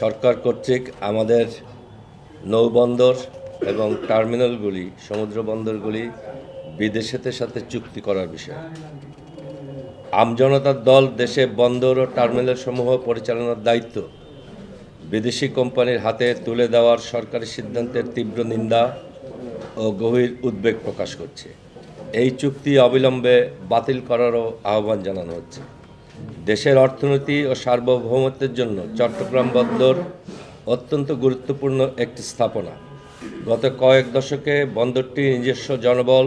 সরকার কর্তৃক আমাদের নৌবন্দর এবং টার্মিনালগুলি সমুদ্র বন্দরগুলি বিদেশের সাথে চুক্তি করার বিষয়। আমজনতার দল, দেশে বন্দর ও টার্মিনাল সমূহ পরিচালনার দায়িত্ব। বিদেশি কোম্পানির হাতে তুলে দেওয়ার সরকারি সিদ্ধান্তের তীব্র নিন্দা ও গভীর উদ্বেগ প্রকাশ করছে। এই চুক্তি অবিলম্বে বাতিল করারও আহ্বান জানানো হচ্ছে। দেশের অর্থনীতি ও সার্বভৌমত্বের জন্য চট্টগ্রাম বন্দর অত্যন্ত গুরুত্বপূর্ণ একটি স্থাপনা। গত কয়েক দশকে বন্দরটি নিজস্ব জনবল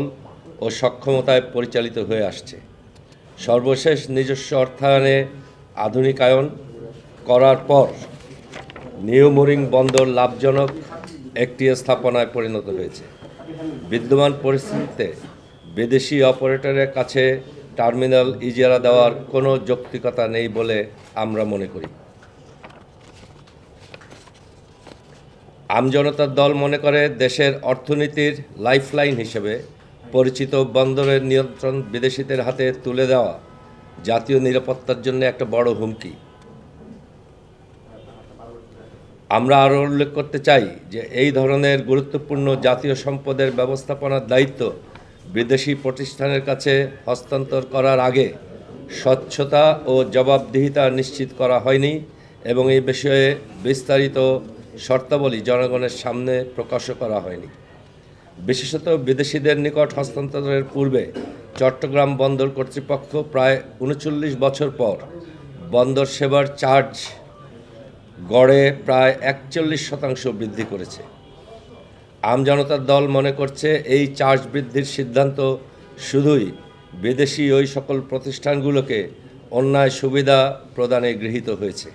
ও সক্ষমতায় পরিচালিত হয়ে আসছে। সর্বশেষ নিজস্ব অর্থায়নে আধুনিকায়ন করার পর নিউ মোরিং বন্দর লাভজনক একটি স্থাপনায় পরিণত হয়েছে। বিদ্যমান পরিস্থিতিতে বিদেশি অপারেটরের কাছে টার্মিনাল ইজারা দেওয়ার কোনো যৌক্তিকতা নেই বলে আমরা মনে করি। আমজনতার দল মনে করে দেশের অর্থনীতির লাইফলাইন হিসেবে পরিচিত বন্দরের নিয়ন্ত্রণ বিদেশিদের হাতে তুলে দেওয়া জাতীয় নিরাপত্তার জন্য একটা বড় হুমকি। আমরা আরও উল্লেখ করতে চাই যে এই ধরনের গুরুত্বপূর্ণ জাতীয় সম্পদের ব্যবস্থাপনার দায়িত্ব বিদেশি প্রতিষ্ঠানের কাছে হস্তান্তর করার আগে স্বচ্ছতা ও জবাবদিহিতা নিশ্চিত করা হয়নি এবং এই বিষয়ে বিস্তারিত শর্তাবলী জনগণের সামনে প্রকাশও করা হয়নি। বিশেষত বিদেশিদের নিকট হস্তান্তরের পূর্বে চট্টগ্রাম বন্দর কর্তৃপক্ষ প্রায় উনচল্লিশ বছর পর বন্দর সেবার চার্জ গড়ে প্রায় একচল্লিশ শতাংশ বৃদ্ধি করেছে। আমজনতার দল মনে করছে এই চার্জ বৃদ্ধির সিদ্ধান্ত শুধুই বিদেশি ওই সকল প্রতিষ্ঠানগুলোকে অন্যায় সুবিধা প্রদানে গৃহীত হয়েছে।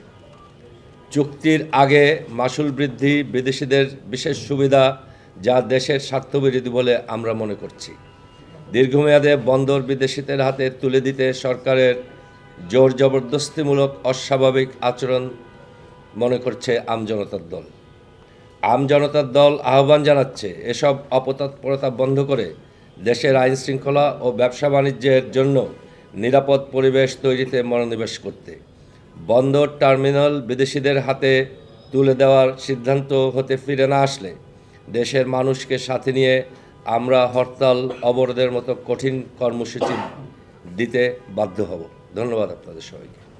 চুক্তির আগে মাসুল বৃদ্ধি বিদেশিদের বিশেষ সুবিধা যা দেশের স্বার্থবিরোধী বলে আমরা মনে করছি। দীর্ঘমেয়াদে বন্দর বিদেশিদের হাতে তুলে দিতে সরকারের জোর জবরদস্তিমূলক অস্বাভাবিক আচরণ মনে করছে আমজনতার দল। আমজনতার দল আহ্বান জানাচ্ছে, এসব অপতৎপরতা বন্ধ করে দেশের আইন শৃঙ্খলা ও ব্যবসা বাণিজ্যের জন্য নিরাপদ পরিবেশ তৈরিতে মনোনিবেশ করতে। বন্দর টার্মিনাল বিদেশিদের হাতে তুলে দেওয়ার সিদ্ধান্ত হতে ফিরে না আসলে দেশের মানুষকে সাথে নিয়ে আমরা হরতাল অবরোধের মতো কঠিন কর্মসূচি দিতে বাধ্য হব। ধন্যবাদ আপনাদের সবাইকে।